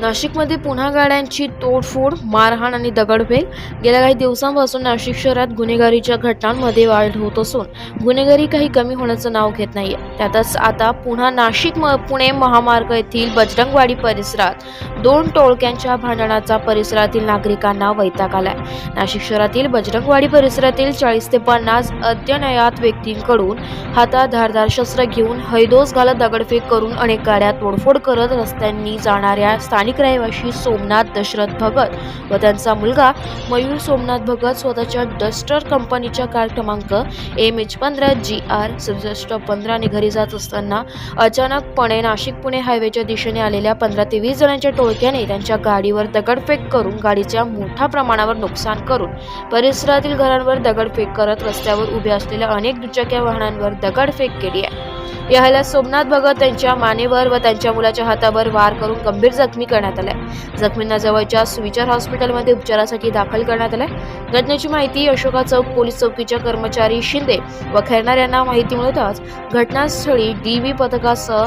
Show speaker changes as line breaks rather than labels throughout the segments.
नाशिकमध्ये पुन्हा गाड्यांची तोडफोड मारहाण आणि दगडफेक. गेल्या काही दिवसांपासून नाशिक शहरात गुन्हेगारीच्या घटनांमध्ये वाढ होत असून गुन्हेगारी काही कमी होण्याचं नाव घेत नाहीये. त्यातच आता पुन्हा नाशिक म- पुणे महामार्ग येथील बजरंगवाडी परिसरात दोन टोळक्यांच्या भांडणाचा परिसरातील नागरिकांना वैताग आलाय. नाशिक शहरातील बजरंगवाडी परिसरातील चाळीस ते पन्नास अद्यनयात व्यक्तींकडून हातात धारदार शस्त्र घेऊन हैदोस घालत दगडफेक करून अनेक गाड्या तोडफोड करत रस्त्यांनी जाणाऱ्या स्थानिक रहिवाशी सोमनाथ दशरथ भगत व त्यांचा मुलगा मयूर सोमनाथ भगत स्वतःच्या डस्टर कंपनीच्या कार क्रमांक एम एच पंधरा जी आर सदुसष्ट पंधराने घरी जात असताना अचानकपणे नाशिक पुणे हायवेच्या दिशेने आलेल्या पंधरा ते वीस जणांच्या टोळक्याने त्यांच्या गाडीवर दगडफेक करून गाडीच्या मोठ्या प्रमाणावर नुकसान करून परिसरातील घरांवर दगडफेक करत रस्त्यावर उभ्या असलेल्या अनेक दुचाक्या वाहनांवर दगडफेक केली आहे. या हल्ल्यात सोमनाथ भगत त्यांच्या मानेवर व त्यांच्या मुलाच्या हातावर वार करून गंभीर जखमी करण्यात आल्या. जखमींना जवळच्या सुविचार हॉस्पिटलमध्ये उपचारासाठी दाखल करण्यात आल्या घटनेची माहिती अशोका चौक पोलीस चौकीच्या कर्मचारी शिंदे व खैरनार यांना माहिती मिळताच घटनास्थळी डी व्ही पथकासह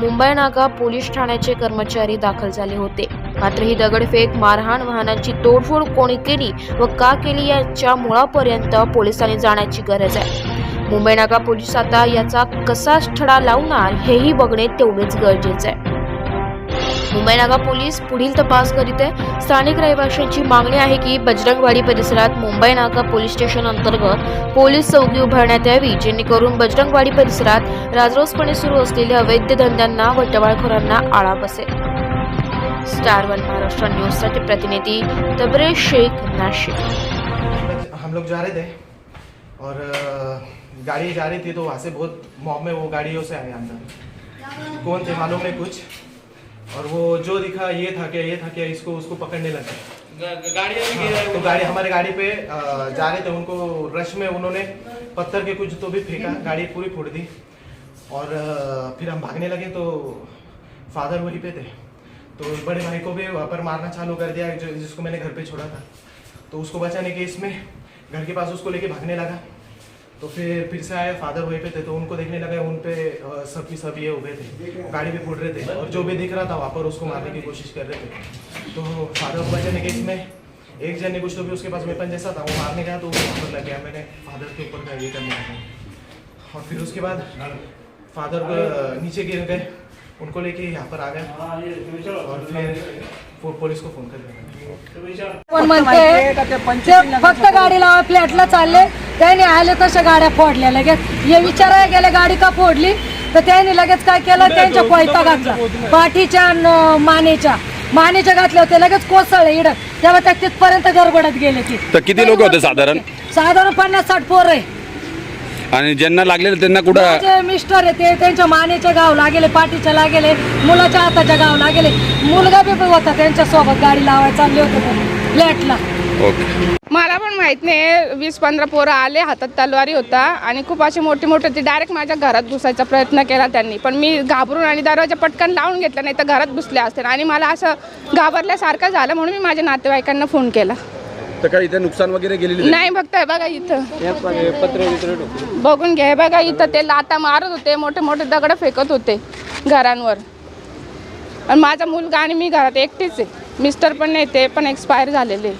मुंबई नाका पोलीस ठाण्याचे कर्मचारी दाखल झाले होते. मात्र ही दगडफेक मारहाण वाहनांची तोडफोड कोणी केली व का केली याच्या मुळापर्यंत पोलिसांनी जाण्याची गरज आहे. मुंबई नाका पोलीस आता याचा कसा छडा लावणार हेही बघणे तेवढेच गरजेचे आहे. मुंबई नाका पोलीस पुढील तपास करीत. आहे स्थानिक रहिवाशांची मागणी आहे की बजरंगवाडी परिसरात मुंबई नाका पोलीस स्टेशन अंतर्गत पोलीस चौकी उभारण्यात यावी जेणेकरून बजरंगवाडी परिसरात राजरोसपणे सुरू असलेल्या अवैध धंद्यांना व टवाळखोरांना आळा बसेल. स्टार वन महाराष्ट्र न्यूजसाठी प्रतिनिधी तबरे शेख नाशिक.
हम लोग जा रहे थे. और गाड़ी जा रही थी तो वहाँ से बहुत मॉब में वो गाड़ियों से आए अंदर। कौन थे मालूम नहीं कुछ। और वो जो दिखा ये था क्या ये था क्या इसको उसको पकड़ने लगे।
गाड़ियाँ भी गिरा
तो गाड़ी हमारे गाड़ी पे जा रहे थे उनको रश में उन्होंने पत्थर के कुछ तो भी फेंका गाड़ी पूरी फोड़ दी। और फिर हम भागने लगे तो फादर वहीं पे थे। तो बड़े भाई को भी वहाँ पर मारना चालू कर दिया जिसको मैंने घर पे छोड़ा था। तो उसको बचाने के इसमें घर के पास उसको लेके भागने लगा। तो फिर फिर से आए फादर वहीं पे थे तो उनको देखने लगा उन पे सब की सब ये उभे थे। गाड़ी पे फूट रहे थे। और जो भी दिख रहा था वहाँ पर उसको मारने की कोशिश कर रहे थे। तो फादर को बचाने के इसमें एक जन ने कुछ तो भी उसके पास वेपन जैसा था वो मारने गया तो वो वहाँ पर लग गया। मैंने फादर के ऊपर का ये करने लगा। और फिर उसके बाद फादर नीचे गिर गए। उनको लेके यहाँ पर आ गए। और फिर पुलिस को फोन कर
म्हणते फक्त गाडी लावा फ्लॅटला चालले त्याने आले तशा गाड्या फोडल्या लगेच. हे विचारायला गेले गाडी का फोडली? तर त्याने लगेच काय केलं? त्यांच्या कोयता घातला पाठीच्या मानेच्या. मानेच्या घातल्या होत्या लगेच कोसळले इड. तेव्हा त्या तिथपर्यंत गडबडत गेले ती.
तर किती लोकं होते साधारण?
साधारण पन्नास साठ पोर आहे.
आणि ज्यांना लागलेलं त्यांना कुठं
माझे मिस्टर आहे ते त्यांच्या मानेच्या गाव लागेले पाठीच्या लागेले मुलाच्या हाताच्या गाव लागेले. मुलगा बी होता त्यांच्यासोबत गाडी लावायला चालले होते फ्लॅटला.
ओके.
मला पण माहीत नाही वीस पंधरा पोरं आले हातात तलवारी होता आणि खूप असे मोठे मोठे ते डायरेक्ट माझ्या घरात घुसायचा प्रयत्न केला त्यांनी. पण मी घाबरून आणि दरवाजा पटकन लावून घेतला नाही तर घरात घुसले असते. आणि मला असं घाबरल्यासारखं झालं म्हणून मी माझ्या नातेवाईकांना फोन केला.
तर काही इथे नुकसान वगैरे गेलेली
नाही बघताय बघा इथं. बघून घ्या. बघा इथं ते लाता मारत होते मोठे मोठे दगड फेकत होते घरांवर. आणि माझा मुलगा आणि मी घरात एकटीच आहे. मिस्टर पण नाही ते पण एक्सपायर झालेले